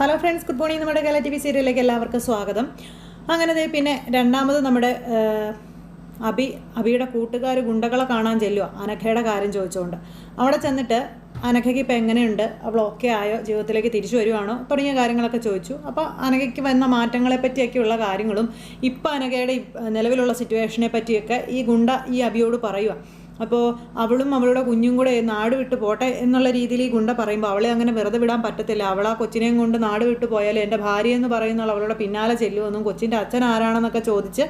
Hello friends good morning നമ്മുടെ Kerala T V സീരിയലിലേക്ക് എല്ലാവർക്കും സ്വാഗതം. അങ്ങനെ പിന്നെ രണ്ടാമത് നമ്മുടെ അബി അബിയുടെ കൂട്ടുകാർ ഗുണ്ടകളെ കാണാൻ ചെല്ലുക അനഘയുടെ കാര്യം ചോദിച്ചുകൊണ്ട് അവിടെ ചെന്നിട്ട് അനഘയ്ക്ക് ഇപ്പം എങ്ങനെയുണ്ട്? അവൾ ഓക്കെ ആയോ? ജീവിതത്തിലേക്ക് തിരിച്ചു വരുവാണോ? തുടങ്ങിയ കാര്യങ്ങളൊക്കെ ചോദിച്ചു. അപ്പോൾ അനഘയ്ക്ക് വന്ന മാറ്റങ്ങളെ പറ്റിയൊക്കെയുള്ള കാര്യങ്ങളും ഇപ്പോൾ അനഘയുടെ നിലവിലുള്ള സിറ്റുവേഷനെ പറ്റിയൊക്കെ ഈ ഗുണ്ട ഈ അബിയോട് പറയുക അപ്പോൾ അവളും അവളുടെ കുഞ്ഞും കൂടെ നാട് വിട്ട് പോട്ടെ എന്നുള്ള രീതിയിൽ ഈ ഗുണ്ട പറയുമ്പോൾ അവളെ അങ്ങനെ വെറുതെ വിടാൻ പറ്റത്തില്ല. അവൾ ആ കൊച്ചിനെയും കൊണ്ട് നാട് വിട്ട് പോയാൽ എന്റെ ഭാര്യ എന്ന് പറയുന്ന അവളുടെ പിന്നാലെ ചെല്ലുമെന്നും കൊച്ചിന്റെ അച്ഛൻ ആരാണെന്നൊക്കെ ചോദിച്ച്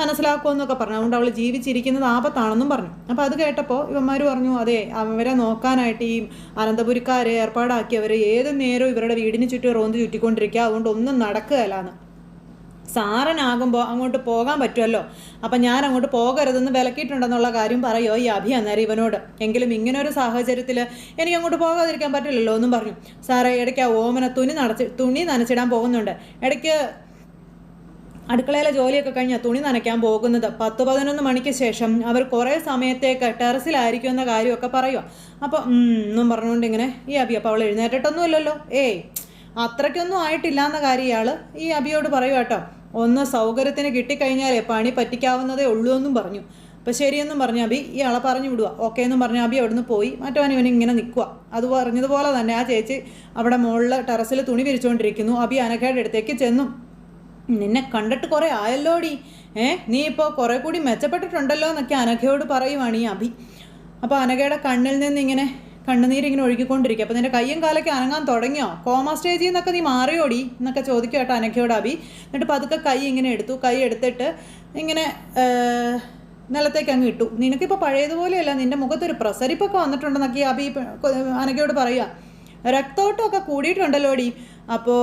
മനസ്സിലാക്കുമെന്നൊക്കെ പറഞ്ഞു. അതുകൊണ്ട് അവൾ ജീവിച്ചിരിക്കുന്നത് ആപത്താണെന്നും പറഞ്ഞു. അപ്പോൾ അത് കേട്ടപ്പോൾ ഇവന്മാർ പറഞ്ഞു അതെ അവരെ നോക്കാനായിട്ട് ഈ അനന്തപുരിക്കാരെ ഏർപ്പാടാക്കിയവർ ഏത് നേരവും ഇവരുടെ വീടിന് ചുറ്റും റോന്ത് ചുറ്റിക്കൊണ്ടിരിക്കുക. അതുകൊണ്ട് ഒന്നും നടക്കുകയല്ലാന്ന് സാറനാകുമ്പോൾ അങ്ങോട്ട് പോകാൻ പറ്റുമല്ലോ? അപ്പം ഞാൻ അങ്ങോട്ട് പോകരുതെന്ന് വിലക്കിയിട്ടുണ്ടെന്നുള്ള കാര്യം പറയോ ഈ അഭി അന്നേരം ഇവനോട്? എങ്കിലും ഇങ്ങനെ ഒരു സാഹചര്യത്തിൽ എനിക്ക് അങ്ങോട്ട് പോകാതിരിക്കാൻ പറ്റില്ലല്ലോ എന്നും പറഞ്ഞു. സാറേ ഇടയ്ക്ക് ആ ഓമന തുണി നടച്ച് തുണി നനച്ചിടാൻ പോകുന്നുണ്ട്. ഇടയ്ക്ക് അടുക്കളയിലെ ജോലിയൊക്കെ കഴിഞ്ഞാൽ തുണി നനയ്ക്കാൻ പോകുന്നത്. പത്ത് പതിനൊന്ന് മണിക്ക് ശേഷം അവർ കുറേ സമയത്തേക്ക് ടെറസിലായിരിക്കും എന്ന കാര്യമൊക്കെ പറയുക അപ്പോൾ എന്നും പറഞ്ഞുകൊണ്ട് ഇങ്ങനെ ഈ അബി അപ്പോൾ അവൾ എഴുന്നേറ്റിട്ടൊന്നുമില്ലല്ലോ. ഏയ് അത്രയ്ക്കൊന്നും ആയിട്ടില്ല എന്ന കാര്യം ഇയാൾ ഈ അബിയോട് പറയുക കേട്ടോ. ഒന്ന് സൗകര്യത്തിന് കിട്ടിക്കഴിഞ്ഞാലേ പണി പറ്റിക്കാവുന്നതേ ഉള്ളൂ എന്നും പറഞ്ഞു. അപ്പോൾ ശരിയെന്നും പറഞ്ഞ അബി. ഇയാളെ പറഞ്ഞു വിടുക ഓക്കെ എന്നും പറഞ്ഞ അബി അവിടുന്ന് പോയി. മറ്റവൻ ഇവൻ ഇങ്ങനെ നിൽക്കുക അത് പറഞ്ഞതുപോലെ തന്നെ ആ ചേച്ചി അവിടെ മുകളിൽ ടെറസിൽ തുണി വിരിച്ചുകൊണ്ടിരിക്കുന്നു അബി അനഘയുടെ അടുത്തേക്ക് ചെന്നു. നിന്നെ കണ്ടിട്ട് കുറേ ആയല്ലോടി. ഏ നീ ഇപ്പോൾ കുറേ കൂടി മെച്ചപ്പെട്ടിട്ടുണ്ടല്ലോ എന്നൊക്കെ അനഘയോട് പറയുവാണ് ഈ അഭി അപ്പോൾ അനഘയുടെ കണ്ണിൽ നിന്ന് ഇങ്ങനെ കണ്ണുനീരിങ്ങനെ ഒഴുകിക്കൊണ്ടിരിക്കുക അപ്പോൾ നിന്റെ കയ്യും കാലൊക്കെ അനങ്ങാൻ തുടങ്ങിയോ? കോമ സ്റ്റേജിൽ നിന്നൊക്കെ നീ മാറിയോടി? എന്നൊക്കെ ചോദിക്കും കേട്ടോ അനഘയോട് അബി എന്നിട്ട് പതുക്കെ കൈ ഇങ്ങനെ എടുത്തു. കൈ എടുത്തിട്ട് ഇങ്ങനെ നിലത്തേക്ക് അങ്ങ് ഇട്ടു. നിനക്കിപ്പോൾ പഴയതുപോലെയല്ല നിന്റെ മുഖത്തൊരു പ്രസരിപ്പൊക്കെ വന്നിട്ടുണ്ടെന്നൊക്കെ അബി അനഘയോട് പറയുക രക്തോട്ടമൊക്കെ കൂടിയിട്ടുണ്ടല്ലോടി? അപ്പോൾ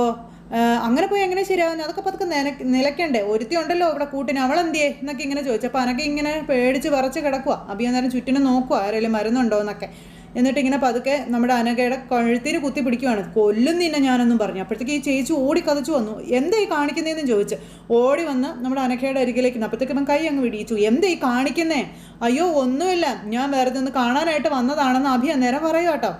അങ്ങനെ പോയി എങ്ങനെ ശരിയാവുന്നത് അതൊക്കെ പതുക്കെ നില നിലയ്ക്കണ്ടേ. ഒരുത്തി ഉണ്ടല്ലോ ഇവിടെ കൂട്ടിന്. അവൾ എന്തിയേ എന്നൊക്കെ ഇങ്ങനെ ചോദിച്ചു. അപ്പോൾ അനക്ക് ഇങ്ങനെ പേടിച്ച് വിറച്ച് കിടക്കുക അബി അന്നേരം ചുറ്റിനും നോക്കുക ആരെങ്കിലും മരുന്നുണ്ടോ എന്നൊക്കെ. എന്നിട്ട് ഇങ്ങനെ പതുക്കെ നമ്മുടെ അനഘയുടെ കഴുത്തിന് കുത്തി പിടിക്കുവാണ്. കൊല്ലും നിന്നെ ഞാനൊന്നും പറഞ്ഞു. അപ്പോഴത്തേക്ക് ഈ ചേച്ചി ഓടി കതച്ചു വന്നു. എന്താ ഈ കാണിക്കുന്നതെന്ന് ചോദിച്ച്. ഓടി വന്ന് നമ്മുടെ അനഘയുടെ അരികിലേക്ക് നിന്ന് അപ്പോഴത്തേക്ക് അവൻ കൈ അങ്ങ് വിടിയിച്ചു എന്താ ഈ കാണിക്കുന്നേ? അയ്യോ ഒന്നുമില്ല. ഞാൻ വേറെ ഒന്ന് കാണാനായിട്ട് വന്നതാണെന്ന് അഭി അന്നേരം പറയുക കേട്ടോ.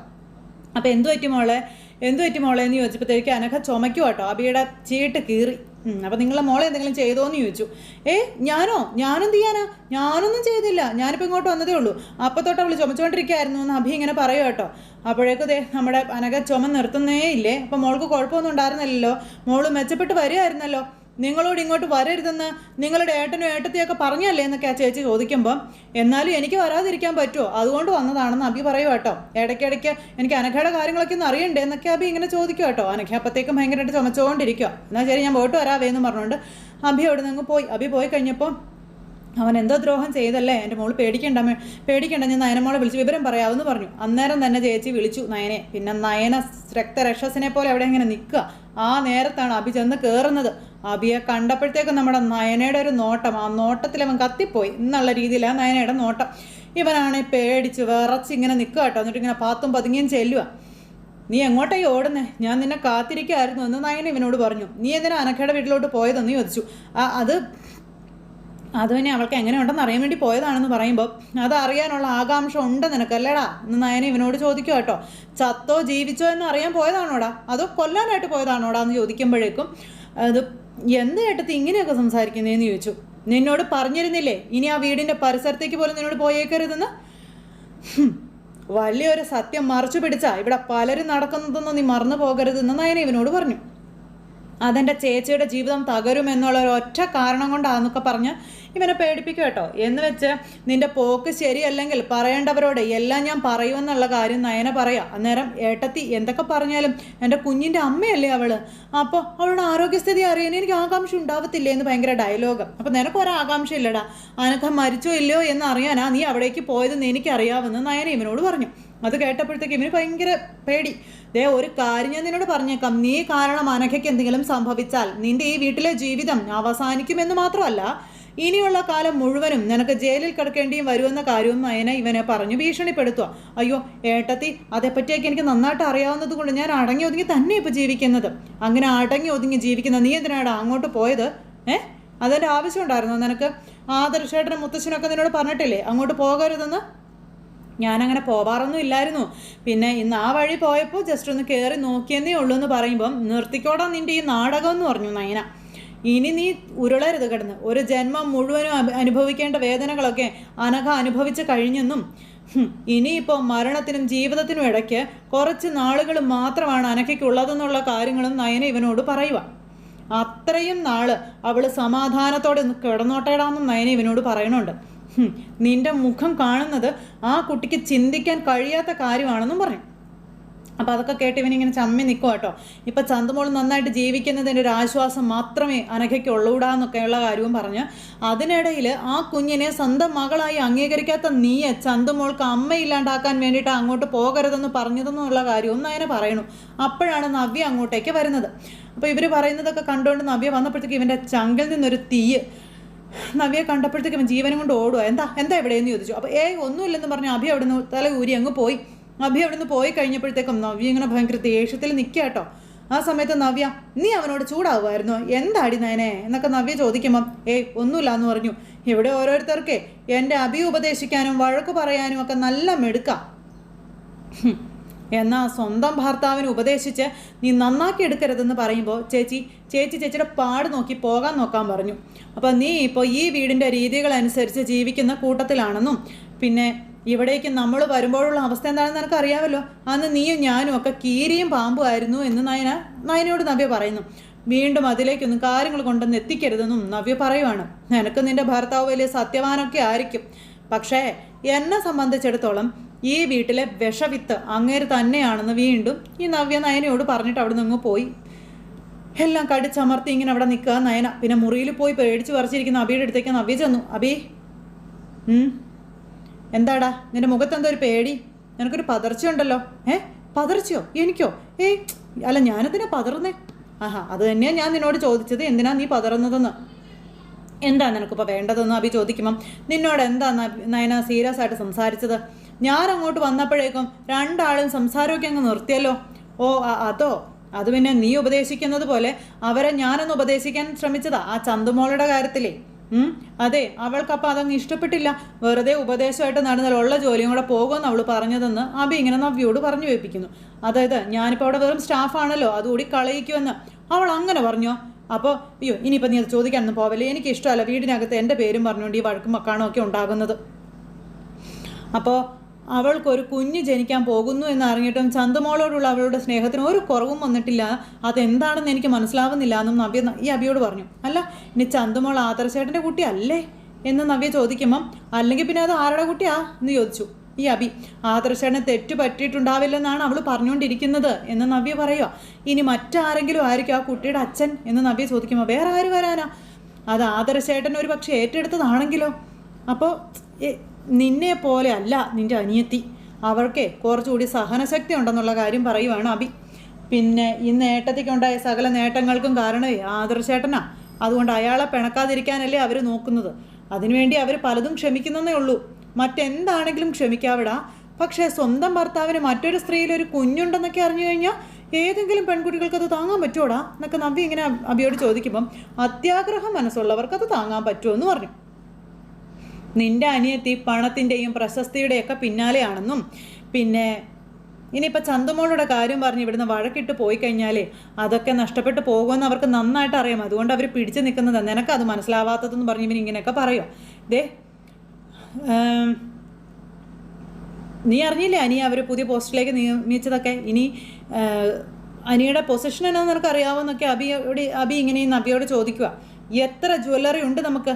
അപ്പോൾ എന്തു പറ്റി മോളെ? എന്തു പറ്റി മോളെ? എന്ന് ചോദിച്ചപ്പോഴത്തേക്ക് അനഘ ചുമയ്ക്കും കേട്ടോ. അബിയുടെ ചീട്ട് കീറി. അപ്പോൾ നിങ്ങളെ മോളെ എന്തെങ്കിലും ചെയ്തോ എന്ന് ചോദിച്ചു. ഏ ഞാനോ? ഞാനെന്ത് ചെയ്യാനാ? ഞാനൊന്നും ചെയ്തില്ല. ഞാനിപ്പോൾ ഇങ്ങോട്ട് വന്നതേ ഉള്ളൂ. അപ്പോൾ തൊട്ട് അവൾ ചുമച്ചുകൊണ്ടിരിക്കുകയായിരുന്നു എന്ന് അഭി ഇങ്ങനെ പറയുക കേട്ടോ. അപ്പോഴേക്കും ദേ നമ്മുടെ അനക ചുമ നിർത്തുന്നേ ഇല്ലേ അപ്പോൾ മോൾക്ക് കുഴപ്പമൊന്നും ഉണ്ടായിരുന്നില്ലല്ലോ. മോൾ മെച്ചപ്പെട്ട് വരികയായിരുന്നല്ലോ. നിങ്ങളോട് ഇങ്ങോട്ട് വരരുതെന്ന് നിങ്ങളുടെ ഏട്ടനും ഏട്ടത്തെയൊക്കെ പറഞ്ഞല്ലേ എന്നൊക്കെ ആ ചേച്ചി ചോദിക്കുമ്പോൾ എന്നാലും എനിക്ക് വരാതിരിക്കാൻ പറ്റുമോ? അതുകൊണ്ട് വന്നതാണെന്ന് അബി പറയും കേട്ടോ. ഇടയ്ക്കിടയ്ക്ക് എനിക്ക് അനഘയുടെ കാര്യങ്ങളൊക്കെ ഒന്ന് അറിയണ്ടേ എന്നൊക്കെ അബി ഇങ്ങനെ ചോദിക്കും കേട്ടോ. അനഘ അപ്പത്തേക്കും ഭയങ്കരമായിട്ട് ചുമച്ചുകൊണ്ടിരിക്കുക എന്നാൽ ശരി ഞാൻ പോയിട്ട് വരാവേ എന്ന് പറഞ്ഞുകൊണ്ട് അബി അവിടെ നിന്ന് പോയി. അബി പോയി കഴിഞ്ഞപ്പോൾ അവൻ എന്തോ ദ്രോഹം ചെയ്തല്ലേ? എന്റെ മോൾ പേടിക്കണ്ട. പേടിക്കണ്ട ഞാൻ നയനമോളെ വിളിച്ച് വിവരം പറയാമെന്ന് പറഞ്ഞു. അന്നേരം തന്നെ ചേച്ചി വിളിച്ചു നയനെ. പിന്നെ നയന രക്തരക്ഷസിനെ പോലെ എവിടെ ഇങ്ങനെ നിൽക്കുക. ആ നേരത്താണ് അബി ചെന്ന് കയറുന്നത് അബിയെ കണ്ടപ്പോഴത്തേക്കും നമ്മുടെ നയനയുടെ ഒരു നോട്ടം. ആ നോട്ടത്തിൽ അവൻ കത്തിപ്പോയി. എന്നുള്ള രീതിയിലാണ് നയനയുടെ നോട്ടം. ഇവനാണ് പേടിച്ച് വിറച്ച് ഇങ്ങനെ നിൽക്കുക കേട്ടോ. എന്നിട്ട് ഇങ്ങനെ പാത്തും പതുങ്ങിയും ചെല്ലുക. നീ എങ്ങോട്ടായി ഓടുന്നേ? ഞാൻ നിന്നെ കാത്തിരിക്കായിരുന്നു എന്ന് നയന ഇവനോട് പറഞ്ഞു. നീ എന്തിനാ അനക്കയുടെ വീട്ടിലോട്ട് പോയതെന്ന് ചോദിച്ചു. ആ അത് അത് പിന്നെ അവൾക്ക് എങ്ങനെ ഉണ്ടെന്ന് അറിയാൻ വേണ്ടി പോയതാണെന്ന് പറയുമ്പോൾ അത് അറിയാനുള്ള ആകാംക്ഷ ഉണ്ട് നിനക്കല്ലേടാ എന്ന് നയന ഇവനോട് ചോദിക്കുക കേട്ടോ. ചത്തോ ജീവിച്ചോ എന്ന് അറിയാൻ പോയതാണോടാ? അതോ കൊല്ലാനായിട്ട് പോയതാണോടാ എന്ന് ചോദിക്കുമ്പോഴേക്കും അത് എന്ത് കേട്ടത് ഇങ്ങനെയൊക്കെ സംസാരിക്കുന്നതെന്ന് ചോദിച്ചു. നിന്നോട് പറഞ്ഞിരുന്നില്ലേ? ഇനി ആ വീടിന്റെ പരിസരത്തേക്ക് പോലും നിന്നോട് പോയേക്കരുതെന്ന്? വലിയൊരു സത്യം മറച്ചു പിടിച്ചാ ഇവിടെ പലരും നടക്കുന്നതൊന്നും നീ മറന്നു പോകരുതെന്ന് നയന ഇവനോട് പറഞ്ഞു. അതെന്റെ ചേച്ചിയുടെ ജീവിതം തകരുമെന്നുള്ള ഒരു ഒറ്റ കാരണം കൊണ്ടാണെന്നൊക്കെ പറഞ്ഞ് ഇവനെ പേടിപ്പിക്കും കേട്ടോ. എന്ന് വെച്ച് നിന്റെ പോക്ക് ശരിയല്ലെങ്കിൽ പറയേണ്ടവരോട് എല്ലാം ഞാൻ പറയുമെന്നുള്ള കാര്യം നയന പറയാം. അന്നേരം ഏട്ടത്തി എന്തൊക്കെ പറഞ്ഞാലും എന്റെ കുഞ്ഞിന്റെ അമ്മയല്ലേ അവൾ. അപ്പോൾ അവളുടെ ആരോഗ്യസ്ഥിതി അറിയാൻ എനിക്ക് ആകാംക്ഷ ഉണ്ടാവത്തില്ലേ എന്ന് ഭയങ്കര ഡയലോഗ്. അപ്പോൾ നിനക്ക് ഒരാകാംക്ഷ ഇല്ലടാ അനക്ക മരിച്ചോ ഇല്ലയോ എന്ന് അറിയാനാ നീ അവിടേക്ക് പോയതെന്ന് എനിക്കറിയാമെന്ന് നയന ഇവനോട് പറഞ്ഞു. അത് കേട്ടപ്പോഴത്തേക്ക് ഇവന് ഭയങ്കര പേടി. ദേ ഒരു കാര്യം ഞാൻ നിന്നോട് പറഞ്ഞേക്കാം. നീ കാരണം അനഘയ്ക്ക് എന്തെങ്കിലും സംഭവിച്ചാൽ നിന്റെ ഈ വീട്ടിലെ ജീവിതം അവസാനിക്കുമെന്ന് മാത്രമല്ല ഇനിയുള്ള കാലം മുഴുവനും നിനക്ക് ജയിലിൽ കിടക്കേണ്ടിയും വരുമെന്ന കാര്യവും നയന ഇവനെ പറഞ്ഞു ഭീഷണിപ്പെടുത്തുക. അയ്യോ ഏട്ടത്തി അതേപ്പറ്റിയൊക്കെ എനിക്ക് നന്നായിട്ട് അറിയാവുന്നത് കൊണ്ട് ഞാൻ അടങ്ങി ഒതുങ്ങി തന്നെ ഇപ്പോൾ ജീവിക്കുന്നത്. അങ്ങനെ അടങ്ങി ഒതുങ്ങി ജീവിക്കുന്ന നീ എന്തിനാണ് അങ്ങോട്ട് പോയത്? ഏ? ആവശ്യം ഉണ്ടായിരുന്നോ നിനക്ക്? ആദർശേട്ടനും മുത്തശ്ശനൊക്കെ നിന്നോട് പറഞ്ഞിട്ടില്ലേ അങ്ങോട്ട് പോകരുതെന്ന്? ഞാനങ്ങനെ പോവാറൊന്നും ഇല്ലായിരുന്നു. പിന്നെ ഇന്ന് ആ വഴി പോയപ്പോൾ ജസ്റ്റ് ഒന്ന് കയറി നോക്കിയെന്നേ ഉള്ളൂ എന്ന് പറയുമ്പം നിർത്തിക്കോടാ നിന്റെ ഈ നാടകം എന്ന് പറഞ്ഞു നയന. ഇനി നീ ഉരുളരുത് കിടന്ന്. ഒരു ജന്മം മുഴുവനും അനുഭവിക്കേണ്ട വേദനകളൊക്കെ അനഘ അനുഭവിച്ച് കഴിഞ്ഞെന്നും ഇനിയിപ്പോൾ മരണത്തിനും ജീവിതത്തിനും ഇടയ്ക്ക് കുറച്ച് നാളുകൾ മാത്രമാണ് അനഘയ്ക്കുള്ളതെന്നുള്ള കാര്യങ്ങളും നയന ഇവനോട് പറയുക അത്രയും നാൾ അവൾ സമാധാനത്തോടെ കിടന്നോട്ടേടാന്നും നയന ഇവനോട് പറയണുണ്ട്. നിന്റെ മുഖം കാണുന്നത് ആ കുട്ടിക്ക് ചിന്തിക്കാൻ കഴിയാത്ത കാര്യമാണെന്നും പറഞ്ഞു അപ്പം അതൊക്കെ കേട്ട് ഇവനിങ്ങനെ ചമ്മി നിൽക്കുക കേട്ടോ. ഇപ്പം ചന്തമോൾ നന്നായിട്ട് ജീവിക്കുന്നതിന്റെ ഒരു ആശ്വാസം മാത്രമേ അനഘയ്ക്ക് ഉള്ളൂടാന്നൊക്കെയുള്ള കാര്യവും പറഞ്ഞ് അതിനിടയിൽ ആ കുഞ്ഞിനെ സ്വന്തം മകളായി അംഗീകരിക്കാത്ത നീയെ ചന്തമോൾക്ക് അമ്മയില്ലാണ്ടാക്കാൻ വേണ്ടിയിട്ട് അങ്ങോട്ട് പോകരുതെന്ന് പറഞ്ഞതെന്നുള്ള കാര്യവും നയനെ പറയണു. അപ്പോഴാണ് നവ്യ അങ്ങോട്ടേക്ക് വരുന്നത്. അപ്പോൾ ഇവർ പറയുന്നതൊക്കെ കണ്ടുകൊണ്ട് നവ്യ വന്നപ്പോഴത്തേക്ക് ഇവന്റെ ചങ്കിൽ നിന്നൊരു തീയ് നവ്യെ കണ്ടപ്പോഴത്തേക്കും ജീവനും കൊണ്ട് ഓടുക എന്താ എന്താ എവിടെയെന്ന് ചോദിച്ചു. അപ്പോൾ ഏയ് ഒന്നുമില്ലെന്ന് പറഞ്ഞ്. അഭി അവിടെ നിന്ന് തല ഊരി അങ്ങ് പോയി. അഭി അവിടെ നിന്ന് പോയി കഴിഞ്ഞപ്പോഴത്തേക്കും നവ്യ ഇങ്ങനെ ഭയങ്കര ദേഷ്യത്തിൽ നിൽക്കുക കേട്ടോ. ആ സമയത്ത് നവ്യ നീ അവനോട് ചൂടാവുമായിരുന്നോ? എന്താടി നയനെ? എന്നൊക്കെ നവ്യ ചോദിക്കുമ്പം ഏയ് ഒന്നുമില്ല എന്ന് പറഞ്ഞു. ഇവിടെ ഓരോരുത്തർക്കേ എന്റെ അഭി ഉപദേശിക്കാനും വഴക്ക് പറയാനും ഒക്കെ നല്ല മെടുക്കാം. ഹും. എന്നാ സ്വന്തം ഭർത്താവിന് ഉപദേശിച്ച് നീ നന്നാക്കി എടുക്കരുതെന്ന് പറയുമ്പോൾ ചേച്ചി ചേച്ചി ചേച്ചിയുടെ പാട് നോക്കി പോകാൻ നോക്കാൻ പറഞ്ഞു. അപ്പോൾ നീ ഇപ്പോൾ ഈ വീടിന്റെ രീതികളനുസരിച്ച് ജീവിക്കുന്ന കൂട്ടത്തിലാണെന്നും പിന്നെ ഇവിടേക്ക് നമ്മൾ വരുമ്പോഴുള്ള അവസ്ഥ എന്താണെന്ന് നിനക്ക് അറിയാമല്ലോ? അന്ന് നീയും ഞാനും ഒക്കെ കീരിയും പാമ്പും ആയിരുന്നു എന്ന് നയന നയനോട് നവ്യ പറയുന്നു. വീണ്ടും അതിലേക്കൊന്നും കാര്യങ്ങൾ കൊണ്ടൊന്ന് എത്തിക്കരുതെന്നും നവ്യ പറയുവാണ്. നിനക്ക് നിന്റെ ഭർത്താവ് വലിയ സത്യവാനൊക്കെ ആയിരിക്കും. പക്ഷേ എന്നെ സംബന്ധിച്ചിടത്തോളം ഈ വീട്ടിലെ വിഷവിത്ത് അങ്ങേര് തന്നെയാണെന്ന് വീണ്ടും ഈ നവ്യ നയനയോട് പറഞ്ഞിട്ട് അവിടെ നിന്ന് പോയി. എല്ലാം കടിച്ചമർത്തി ഇങ്ങനെ അവിടെ നിൽക്കുക നയന. പിന്നെ മുറിയിൽ പോയി പേടിച്ച് പറിച്ചിരിക്കുന്ന അബിയുടെ അടുത്തേക്ക് നവ്യ ചെന്നു. അബി എന്താടാ? നിന്റെ മുഖത്ത് എന്തോ ഒരു പേടി? നിനക്കൊരു പതർച്ചയുണ്ടല്ലോ ഏ? പതർച്ചയോ? എനിക്കോ? ഏയ് അല്ല ഞാനെന്തിനാ പതറുന്നേ? ആഹാ അത് തന്നെയാണ് ഞാൻ നിന്നോട് ചോദിച്ചത്. എന്തിനാ നീ പതറുന്നതെന്ന്? എന്താ നിനക്കിപ്പോൾ വേണ്ടതെന്ന്? അഭി ചോദിക്കുമ്പം. നിന്നോട് എന്താ നയന സീരിയസ് ആയിട്ട് സംസാരിച്ചത്? ഞാൻ അങ്ങോട്ട് വന്നപ്പോഴേക്കും രണ്ടാളും സംസാരമൊക്കെ അങ്ങ് നിർത്തിയല്ലോ. ഓ അതോ? അത് പിന്നെ നീ ഉപദേശിക്കുന്നത് പോലെ അവരെ ഞാനൊന്ന് ഉപദേശിക്കാൻ ശ്രമിച്ചതാ ആ ചന്തുമോളുടെ കാര്യത്തിലേ. അതെ അവൾക്കപ്പം അതങ്ങ് ഇഷ്ടപ്പെട്ടില്ല. വെറുതെ ഉപദേശമായിട്ട് നടന്നാൽ ഉള്ള ജോലിയും കൂടെ പോകുമെന്ന് അവൾ പറഞ്ഞതെന്ന് അബി ഇങ്ങനെ നവ്യോട് പറഞ്ഞു വെപ്പിക്കുന്നു അതായത് ഞാനിപ്പോൾ അവിടെ വെറും സ്റ്റാഫാണല്ലോ അതുകൂടി കളയിക്കുമെന്ന്. അവൾ അങ്ങനെ പറഞ്ഞോ? അപ്പോൾ അയ്യോ ഇനിയിപ്പോൾ നീ അത് ചോദിക്കാനൊന്നും പോവല്ലേ? എനിക്ക് ഇഷ്ടമല്ല വീടിനകത്ത് എന്റെ പേരും പറഞ്ഞുകൊണ്ട് ഈ വഴക്കും മക്കാണോ ഒക്കെ ഉണ്ടാകുന്നത്. അപ്പോൾ അവൾക്കൊരു കുഞ്ഞ് ജനിക്കാൻ പോകുന്നു എന്ന് അറിഞ്ഞിട്ടും ചന്തുമോളോടുള്ള അവളുടെ സ്നേഹത്തിന് ഒരു കുറവും വന്നിട്ടില്ല. അതെന്താണെന്ന് എനിക്ക് മനസ്സിലാവുന്നില്ല എന്നും നവ്യ ഈ അബിയോട് പറഞ്ഞു. അല്ല ഇനി ചന്തുമോൾ ആദർശേട്ടന്റെ കുട്ടി അല്ലേ എന്ന് നവ്യ ചോദിക്കുമ്പം അല്ലെങ്കിൽ പിന്നെ അത് ആരുടെ കുട്ടിയാ? എന്ന് ചോദിച്ചു. ഈ അബി ആദർശേട്ടന് തെറ്റ് പറ്റിയിട്ടുണ്ടാവില്ലെന്നാണ് അവൾ പറഞ്ഞുകൊണ്ടിരിക്കുന്നത്. എന്ന് നവ്യ പറയുക ഇനി മറ്റാരെങ്കിലും ആയിരിക്കും ആ കുട്ടിയുടെ അച്ഛൻ? എന്ന് നവ്യ ചോദിക്കുമ്പോൾ വേറെ ആര് വരാനാ? അത് ആദർശേട്ടൻ ഒരു പക്ഷേ ഏറ്റെടുത്തതാണെങ്കിലോ? അപ്പോൾ നിന്നെ പോലെ അല്ല നിന്റെ അനിയത്തി. അവർക്കേ കുറച്ചുകൂടി സഹനശക്തി ഉണ്ടെന്നുള്ള കാര്യം പറയുവാണ് അബി. പിന്നെ ഈ ഏട്ടത്തിക്കുണ്ടായ സകല നേട്ടങ്ങൾക്കും കാരണമേ ആദർശേട്ടനാ. അതുകൊണ്ട് അയാളെ പിണക്കാതിരിക്കാനല്ലേ അവർ നോക്കുന്നത്. അതിനുവേണ്ടി അവർ പലതും ക്ഷമിക്കുന്നതേ ഉള്ളൂ. മറ്റെന്താണെങ്കിലും ക്ഷമിക്കാവിടാ. പക്ഷേ സ്വന്തം ഭർത്താവിന് മറ്റൊരു സ്ത്രീയിൽ ഒരു കുഞ്ഞുണ്ടെന്നൊക്കെ അറിഞ്ഞു കഴിഞ്ഞാൽ ഏതെങ്കിലും പെൺകുട്ടികൾക്ക് അത് താങ്ങാൻ പറ്റുമോടാ എന്നൊക്കെ നവ്യ ഇങ്ങനെ അബിയോട് ചോദിക്കുമ്പം അത്യാഗ്രഹം മനസ്സുള്ളവർക്ക് അത് താങ്ങാൻ പറ്റുമെന്ന് പറഞ്ഞു. നിന്റെ അനിയത്തി പണത്തിന്റെയും പ്രശസ്തിയുടെയൊക്കെ പിന്നാലെയാണെന്നും പിന്നെ ഇനിയിപ്പോൾ ചന്തമോളുടെ കാര്യം പറഞ്ഞ് ഇവിടുന്ന് വഴക്കിട്ട് പോയി കഴിഞ്ഞാലേ അതൊക്കെ നഷ്ടപ്പെട്ടു പോകുമെന്ന് അവർക്ക് നന്നായിട്ട് അറിയാം അതുകൊണ്ട് അവർ പിടിച്ചു നിൽക്കുന്നത് അത് മനസ്സിലാവാത്തതെന്ന് പറഞ്ഞ് ഇവൻ ഇങ്ങനെയൊക്കെ പറയോ. ദേ നീ അറിഞ്ഞില്ലേ അനിയ അവർ പുതിയ പോസ്റ്റിലേക്ക് നിയമിച്ചതൊക്കെ? ഇനി അനിയുടെ പൊസിഷൻ എന്നാന്ന് നിനക്ക് അറിയാവുന്നൊക്കെ അബിയോട് അബി ഇങ്ങനെ നബിയോട് ചോദിക്കുക എത്ര ജ്വല്ലറി ഉണ്ട് നമുക്ക്?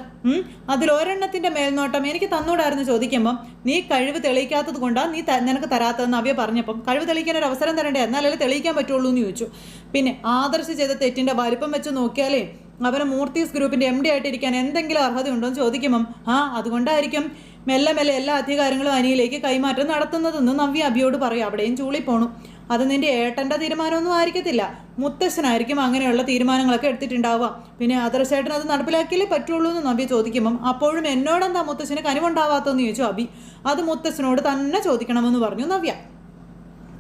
അതിൽ അതിലൊരെണ്ണത്തിന്റെ മേൽനോട്ടം എനിക്ക് തന്നോടായിരുന്നു ചോദിക്കുമ്പം. നീ കഴിവ് തെളിയിക്കാത്തത് കൊണ്ടാണ് നീ നിനക്ക് തരാത്തതെന്ന് അവ്യ പറഞ്ഞപ്പം കഴിവ് തെളിയിക്കാൻ ഒരു അവസരം തരണ്ടേ? എന്നാലല്ലേ തെളിയിക്കാൻ പറ്റുള്ളൂ എന്ന് ചോദിച്ചു. പിന്നെ ആദർശ ചെയ്ത തെറ്റിന്റെ വലിപ്പം വെച്ച് നോക്കിയാലേ അവന് മൂർത്തീസ് ഗ്രൂപ്പിന്റെ എം ഡി ആയിട്ടിരിക്കാൻ എന്തെങ്കിലും അർഹതയുണ്ടോ എന്ന് ചോദിക്കുമ്പം ആ അതുകൊണ്ടായിരിക്കും മെല്ലെ മെല്ലെ എല്ലാ അധികാരങ്ങളും അനിയിലേക്ക് കൈമാറ്റം നടത്തുന്നതെന്ന് നവ്യ അബിയോട് പറയും. അവിടെയും ചൂളി പോണു. അത് നിന്റെ ഏട്ടന്റെ തീരുമാനമൊന്നും ആയിരിക്കത്തില്ല. മുത്തശ്ശനായിരിക്കും അങ്ങനെയുള്ള തീരുമാനങ്ങളൊക്കെ എടുത്തിട്ടുണ്ടാവുക. പിന്നെ ആദർശേട്ടൻ അത് നടപ്പിലാക്കിയല്ലേ പറ്റുള്ളൂ എന്ന് നവ്യ ചോദിക്കുമ്പം അപ്പോഴും എന്നോടെന്താ മുത്തശ്ശന് കനിവുണ്ടാവാത്തതെന്ന് ചോദിച്ചു അബി. അത് മുത്തശ്ശനോട് തന്നെ ചോദിക്കണമെന്ന് പറഞ്ഞു നവ്യ.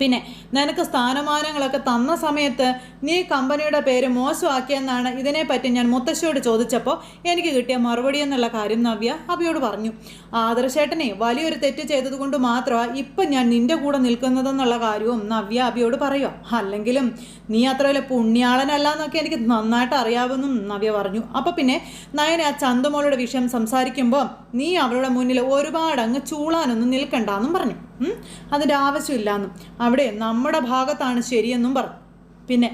പിന്നെ നിനക്ക് സ്ഥാനമാനങ്ങളൊക്കെ തന്ന സമയത്ത് നീ കമ്പനിയുടെ പേര് മോശമാക്കിയെന്നാണ് ഇതിനെപ്പറ്റി ഞാൻ മുത്തശ്ശിയോട് ചോദിച്ചപ്പോൾ എനിക്ക് കിട്ടിയ മറുപടി എന്നുള്ള കാര്യം നവ്യ അവയോട് പറഞ്ഞു. ആദർശേട്ടനെ വലിയൊരു തെറ്റ് ചെയ്തതുകൊണ്ട് മാത്രമാണ് ഇപ്പം ഞാൻ നിന്റെ കൂടെ നിൽക്കുന്നതെന്നുള്ള കാര്യവും നവ്യ അബിയോട് പറയുക അല്ലെങ്കിലും നീ അത്ര വലിയ പുണ്യാളനല്ല എന്നൊക്കെ എനിക്ക് നന്നായിട്ട് അറിയാമെന്നും നവ്യ പറഞ്ഞു. അപ്പോൾ പിന്നെ നയന ആ ചന്തമോളുടെ വിഷയം സംസാരിക്കുമ്പോൾ നീ അവളുടെ മുന്നിൽ ഒരുപാട് അങ്ങ് ചൂളാനൊന്നും നിൽക്കണ്ടെന്നും പറഞ്ഞു? അതിന്റെ ആവശ്യമില്ലാന്നും. അവിടെ നമ്മുടെ ഭാഗത്താണ് ശരിയെന്നും പറഞ്ഞു പിന്നെ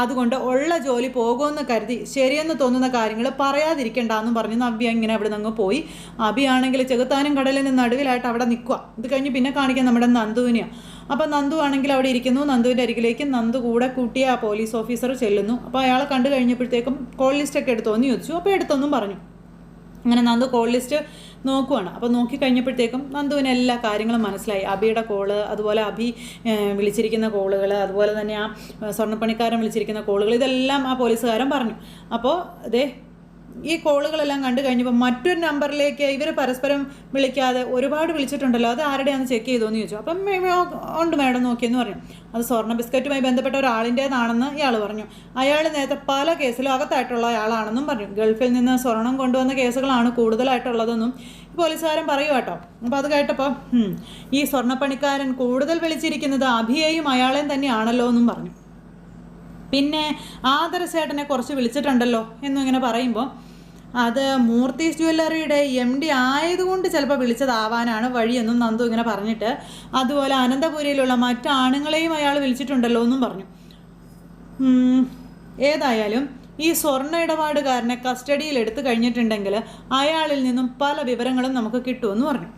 അതുകൊണ്ട് ഉള്ള ജോലി പോകുമെന്ന് കരുതി ശരിയെന്ന് തോന്നുന്ന കാര്യങ്ങൾ പറയാതിരിക്കണ്ടെന്നും പറഞ്ഞു നവ്യ ഇങ്ങനെ അവിടെ നിന്ന് പോയി. അബിയാണെങ്കിൽ ചെകുത്താനും കടലിൽ നിന്ന് നടുവിലായിട്ട് അവിടെ നിൽക്കുക ഇത് കഴിഞ്ഞ് പിന്നെ കാണിക്കാൻ നമ്മുടെ നന്ദുവിനെയാണ് അപ്പം നന്ദു ആണെങ്കിൽ അവിടെ ഇരിക്കുന്നു. നന്ദുവിന്റെ അരികിലേക്ക് നന്ദു കൂടെ കൂട്ടിയ പോലീസ് ഓഫീസർ ചെല്ലുന്നു. അപ്പോൾ അയാളെ കണ്ടു കഴിഞ്ഞപ്പോഴത്തേക്കും കോൾ ലിസ്റ്റൊക്കെ എടുത്തോന്ന് ചോദിച്ചു. അപ്പോൾ എടുത്തൊന്നും പറഞ്ഞു. അങ്ങനെ നന്ദു കോൾ ലിസ്റ്റ് നോക്കുവാണ്. അപ്പോൾ നോക്കി കഴിഞ്ഞപ്പോഴത്തേക്കും നന്ദുവിന് എല്ലാ കാര്യങ്ങളും മനസ്സിലായി. അബിയുടെ കോൾ അതുപോലെ അബി വിളിച്ചിരിക്കുന്ന കോളുകൾ അതുപോലെ തന്നെ ആ സ്വർണപ്പണിക്കാരൻ വിളിച്ചിരിക്കുന്ന കോളുകൾ ഇതെല്ലാം ആ പോലീസുകാരൻ പറഞ്ഞു. അപ്പോൾ ദേ ഈ കോളുകളെല്ലാം കണ്ടു കഴിഞ്ഞപ്പോൾ മറ്റൊരു നമ്പറിലേക്ക് ഇവർ പരസ്പരം വിളിക്കാതെ ഒരുപാട് വിളിച്ചിട്ടുണ്ടല്ലോ. അത് ആരുടെയാണെന്ന് ചെക്ക് ചെയ്തോന്ന് ചോദിച്ചു. അപ്പം ഉണ്ട് മാഡം നോക്കിയെന്ന് പറഞ്ഞു അത് സ്വർണ ബിസ്ക്കറ്റുമായി ബന്ധപ്പെട്ട ഒരാളിന്റേതാണെന്ന് ഇയാൾ പറഞ്ഞു. അയാൾ നേരത്തെ പല കേസിലും അകത്തായിട്ടുള്ള ആളാണെന്നും പറഞ്ഞു. ഗൾഫിൽ നിന്ന് സ്വർണം കൊണ്ടുവന്ന കേസുകളാണ് കൂടുതലായിട്ടുള്ളതെന്നും പോലീസുകാരൻ പറയും കേട്ടോ. അപ്പോൾ അത് കേട്ടപ്പോൾ ഈ സ്വർണപ്പണിക്കാരൻ കൂടുതൽ വിളിച്ചിരിക്കുന്നത് അഭിയെയും അയാളെയും തന്നെയാണല്ലോ എന്നും പറഞ്ഞു. പിന്നെ ആദർശേട്ടനെ കുറച്ച് വിളിച്ചിട്ടുണ്ടല്ലോ എന്നും ഇങ്ങനെ പറയുമ്പോൾ അത് മൂർത്തി ജ്വല്ലറിയുടെ എം ഡി ആയതുകൊണ്ട് ചിലപ്പോൾ വിളിച്ചതാവാനാണ് വഴിയെന്നും നന്ദു ഇങ്ങനെ പറഞ്ഞിട്ട് അതുപോലെ അനന്തപുരിയിലുള്ള മറ്റ് ആണുങ്ങളെയും അയാൾ വിളിച്ചിട്ടുണ്ടല്ലോ എന്നും പറഞ്ഞു. ഏതായാലും ഈ സ്വർണ ഇടപാടുകാരനെ കസ്റ്റഡിയിൽ എടുത്തു കഴിഞ്ഞിട്ടുണ്ടെങ്കിൽ അയാളിൽ നിന്നും പല വിവരങ്ങളും നമുക്ക് കിട്ടുമെന്ന് പറഞ്ഞു.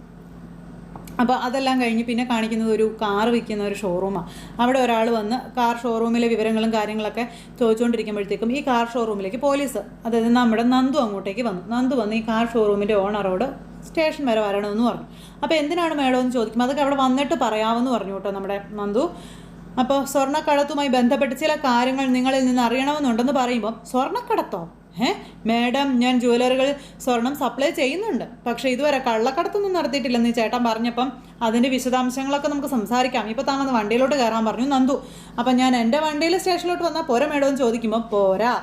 അപ്പോൾ അതെല്ലാം കഴിഞ്ഞ് പിന്നെ കാണിക്കുന്നത് ഒരു കാർ വിൽക്കുന്ന ഒരു ഷോറൂമാണ് അവിടെ ഒരാൾ വന്ന് കാർ ഷോറൂമിലെ വിവരങ്ങളും കാര്യങ്ങളൊക്കെ ചോദിച്ചുകൊണ്ടിരിക്കുമ്പോഴത്തേക്കും ഈ കാർ ഷോറൂമിലേക്ക് പോലീസ് അതായത് നമ്മുടെ നന്ദു അങ്ങോട്ടേക്ക് വന്നു. നന്ദു വന്ന് ഈ കാർ ഷോറൂമിന്റെ ഓണറോട് സ്റ്റേഷൻ വരെ വരണമെന്ന് പറഞ്ഞു. അപ്പോൾ എന്തിനാണ് മേഡം എന്ന് ചോദിക്കുമ്പോൾ അതൊക്കെ അവിടെ വന്നിട്ട് പറയാമെന്ന് പറഞ്ഞു കേട്ടോ നമ്മുടെ നന്ദു. അപ്പോൾ സ്വർണക്കടത്തുമായി ബന്ധപ്പെട്ട് ചില കാര്യങ്ങൾ നിങ്ങളിൽ നിന്ന് അറിയണമെന്നുണ്ടെന്ന് പറയുമ്പോൾ സ്വർണക്കടത്തോ? ഏ? മാഡം ഞാൻ ജുവലറികൾ സ്വർണം സപ്ലൈ ചെയ്യുന്നുണ്ട്. പക്ഷെ ഇതുവരെ കള്ളക്കടത്തൊന്നും നടത്തിയിട്ടില്ലെന്ന് ചേട്ടൻ പറഞ്ഞപ്പം അതിന്റെ വിശദാംശങ്ങളൊക്കെ നമുക്ക് സംസാരിക്കാം. ഇപ്പോൾ താങ്കൾ വണ്ടിയിലോട്ട് കയറാൻ പറഞ്ഞു. നന്ദു അപ്പം ഞാൻ എന്റെ വണ്ടിയിൽ സ്റ്റേഷനിലോട്ട് വന്നാൽ പോരാ മേഡം എന്ന് ചോദിക്കുമ്പോൾ പോരാ.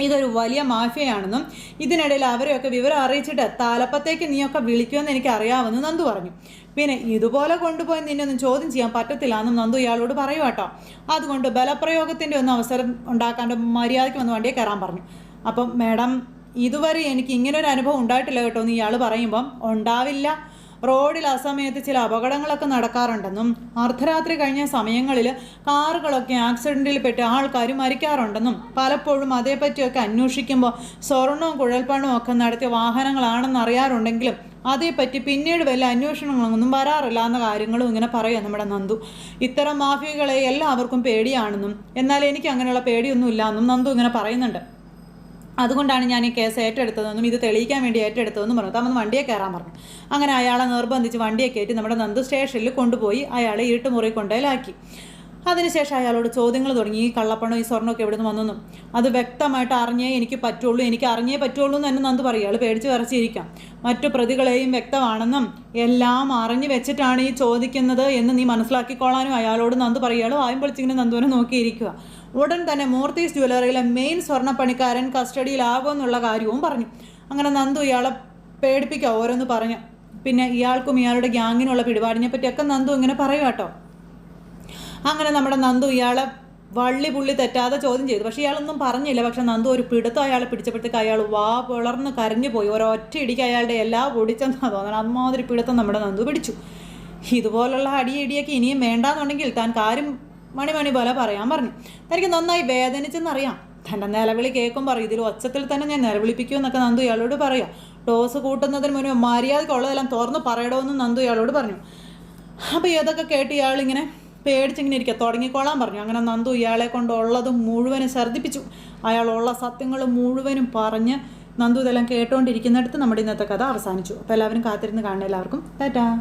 ഇതൊരു വലിയ മാഫിയയാണെന്നും ഇതിനിടയിൽ അവരെയൊക്കെ വിവരം അറിയിച്ചിട്ട് താലപ്പത്തേക്ക് നീയൊക്കെ വിളിക്കുമെന്ന് എനിക്ക് അറിയാമെന്ന് നന്ദു പറഞ്ഞു. പിന്നെ ഇതുപോലെ കൊണ്ടുപോയി നിന്നെ ഒന്നും ചോദ്യം ചെയ്യാൻ പറ്റത്തില്ല എന്നും നന്ദു ഇയാളോട് പറയൂ കേട്ടോ. അതുകൊണ്ട് ബലപ്രയോഗത്തിന്റെ ഒന്നും അവസരം ഉണ്ടാക്കാണ്ട് മര്യാദയ്ക്ക് വന്ന് വണ്ടിയെ കയറാൻ പറഞ്ഞു. അപ്പം മാഡം ഇതുവരെ എനിക്ക് ഇങ്ങനെ ഒരു അനുഭവം ഉണ്ടായിട്ടില്ല കേട്ടോ എന്ന് ഇയാൾ പറയുമ്പം. ഉണ്ടാവില്ല. റോഡിൽ അസമയത്ത് ചില അപകടങ്ങളൊക്കെ നടക്കാറുണ്ടെന്നും അർദ്ധരാത്രി കഴിഞ്ഞ സമയങ്ങളിൽ കാറുകളൊക്കെ ആക്സിഡന്റിൽ പെട്ട് ആൾക്കാർ മരിക്കാറുണ്ടെന്നും പലപ്പോഴും അതേപ്പറ്റിയൊക്കെ അന്വേഷിക്കുമ്പോൾ സ്വർണവും കുഴൽപ്പണവും ഒക്കെ നടത്തിയ വാഹനങ്ങളാണെന്ന് അറിയാറുണ്ടെങ്കിലും അതേപ്പറ്റി പിന്നീട് വല്ല അന്വേഷണങ്ങളൊന്നും വരാറില്ല എന്ന കാര്യങ്ങളും ഇങ്ങനെ പറയാം നമ്മുടെ നന്ദു. ഇത്തരം മാഫിയകളെ എല്ലാവർക്കും പേടിയാണെന്നും എന്നാൽ എനിക്ക് അങ്ങനെയുള്ള പേടിയൊന്നും ഇല്ല എന്നും നന്ദു ഇങ്ങനെ പറയുന്നുണ്ട്. അതുകൊണ്ടാണ് ഞാൻ ഈ കേസ് ഏറ്റെടുത്തതെന്നും ഇത് തെളിയിക്കാൻ വേണ്ടി ഏറ്റെടുത്തതെന്നും പറഞ്ഞു. താമസം വണ്ടിയെ കയറാൻ പറഞ്ഞു. അങ്ങനെ അയാളെ നിർബന്ധിച്ച് വണ്ടിയെ കയറ്റി നമ്മുടെ നന്ദു സ്റ്റേഷനിൽ കൊണ്ടുപോയി അയാളെ ഇരുട്ടുമുറി കൊണ്ടേലാക്കി അതിനുശേഷം അയാളോട് ചോദ്യങ്ങൾ തുടങ്ങി. ഈ കള്ളപ്പണം ഈ സ്വർണമൊക്കെ എവിടെ നിന്ന് വന്നെന്നും. അത് വ്യക്തമായിട്ട് അറിഞ്ഞേ എനിക്ക് പറ്റുള്ളൂ. എനിക്ക് അറിഞ്ഞേ പറ്റുള്ളൂ എന്ന് തന്നെ നന്ദു പറയുക അയാൾ പേടിച്ച് വിറച്ചിരിക്കാം. മറ്റു പ്രതികളെയും വ്യക്തമാണെന്നും എല്ലാം അറിഞ്ഞു വെച്ചിട്ടാണ് ഈ ചോദിക്കുന്നത് എന്ന് നീ മനസ്സിലാക്കിക്കോളാനും അയാളോട് നന്ദു പറയും. ആയും വായും പൊളിച്ചിങ്ങനെ നന്ദുവിനെ നോക്കിയിരിക്കുക. ഉടൻ തന്നെ മൂർത്തീസ് ജ്വല്ലറിയിലെ മെയിൻ സ്വർണപ്പണിക്കാരൻ കസ്റ്റഡിയിലാകുമെന്നുള്ള കാര്യവും പറഞ്ഞു. അങ്ങനെ നന്ദു ഇയാളെ പേടിപ്പിക്കുക ഓരോന്ന് പറഞ്ഞു. പിന്നെ ഇയാൾക്കും ഇയാളുടെ ഗ്യാങ്ങിനുള്ള പിടിപാടിനെ പറ്റിയൊക്കെ നന്ദു ഇങ്ങനെ പറയും കേട്ടോ അങ്ങനെ നമ്മുടെ നന്ദു ഇയാളെ വള്ളി പുള്ളി തെറ്റാതെ ചോദ്യം ചെയ്തു. പക്ഷേ ഇയാളൊന്നും പറഞ്ഞില്ല. പക്ഷെ നന്ദു ഒരു പിടുത്തം അയാളെ പിടിച്ചപ്പോഴത്തേക്ക് അയാൾ വാ പിളർന്ന് കരഞ്ഞു പോയി. ഒരൊറ്റ ഇടിക്ക് അയാളുടെ എല്ലാ പൊടിച്ചെന്നാ തോന്നണം. അതുമാതിരി പിടുത്തം നമ്മുടെ നന്ദു പിടിച്ചു. ഇതുപോലുള്ള അടി ഇടിയൊക്കെ ഇനിയും വേണ്ടാന്നുണ്ടെങ്കിൽ താൻ കാര്യം മണിമണി പോലെ പറയാൻ പറഞ്ഞു. തനിക്ക് നന്നായി വേദനിച്ചെന്നറിയാം. തന്റെ നിലവിളി കേൾക്കും പറയും ഇതിൽ ഒച്ചത്തിൽ തന്നെ ഞാൻ നിലവിളിപ്പിക്കൂ എന്നൊക്കെ നന്ദു ഇയാളോട് പറയാം. ഡോസ് കൂട്ടുന്നതിന് മുന്നേ മര്യാദക്കുള്ളതെല്ലാം തുറന്ന് പറയണമെന്ന് നന്ദു ഇയാളോട് പറഞ്ഞു. അപ്പോൾ ഇതൊക്കെ കേട്ട് ഇയാളിങ്ങനെ പേടിച്ചിങ്ങനെ ഇരിക്കുക തുടങ്ങിക്കോളാൻ പറഞ്ഞു. അങ്ങനെ നന്ദു ഇയാളെ കൊണ്ടുള്ളത് മുഴുവനും ഛർദ്ദിപ്പിച്ചു. അയാളുള്ള സത്യങ്ങൾ മുഴുവനും പറഞ്ഞ് നന്ദു ഇതെല്ലാം കേട്ടുകൊണ്ടിരിക്കുന്നിടത്ത് നമ്മുടെ ഇന്നത്തെ കഥ അവസാനിച്ചു. അപ്പോൾ എല്ലാവരും കാത്തിരുന്ന് കാണുന്ന എല്ലാവർക്കും ടാറ്റാ.